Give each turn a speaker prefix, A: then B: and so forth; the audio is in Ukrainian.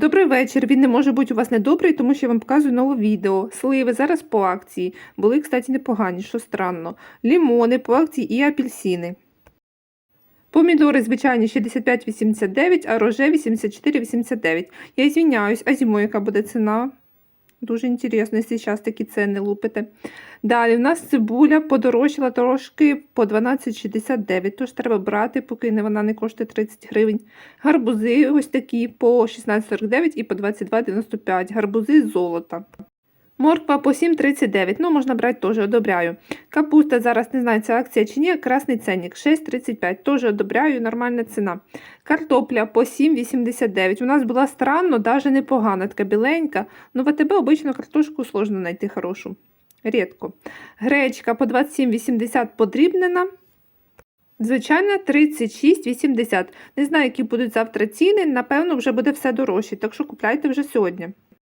A: Добрий вечір. Він не може бути у вас недобрий, тому що я вам показую нове відео. Сливи зараз по акції. Були, кстати, непогані, що странно. Лімони по акції і апельсини. Помідори звичайні 65,89, а роже 84,89. Я звіняюсь, а зимою яка буде ціна? Дуже інтересно, зараз такі ціни лупите. Далі, в нас цибуля подорожчала трошки по 12,69, тож треба брати, поки вона не коштує 30 гривень. Гарбузи ось такі по 16,49 і по 22,95. Гарбузи золота. Морква по 7,39, ну можна брати теж, одобряю. Капуста зараз не знаю, це акція чи ні, красний ценник 6,35, теж одобряю, нормальна ціна. Картопля по 7,89. У нас була странно, навіть непогана, така біленька. Ну в АТБ обично картошку сложно знайти хорошу. Рідко. Гречка по 27,80 подрібнена. Звичайно, 36,80. Не знаю, які будуть завтра ціни. Напевно, вже буде все дорожче, так що купляйте вже сьогодні.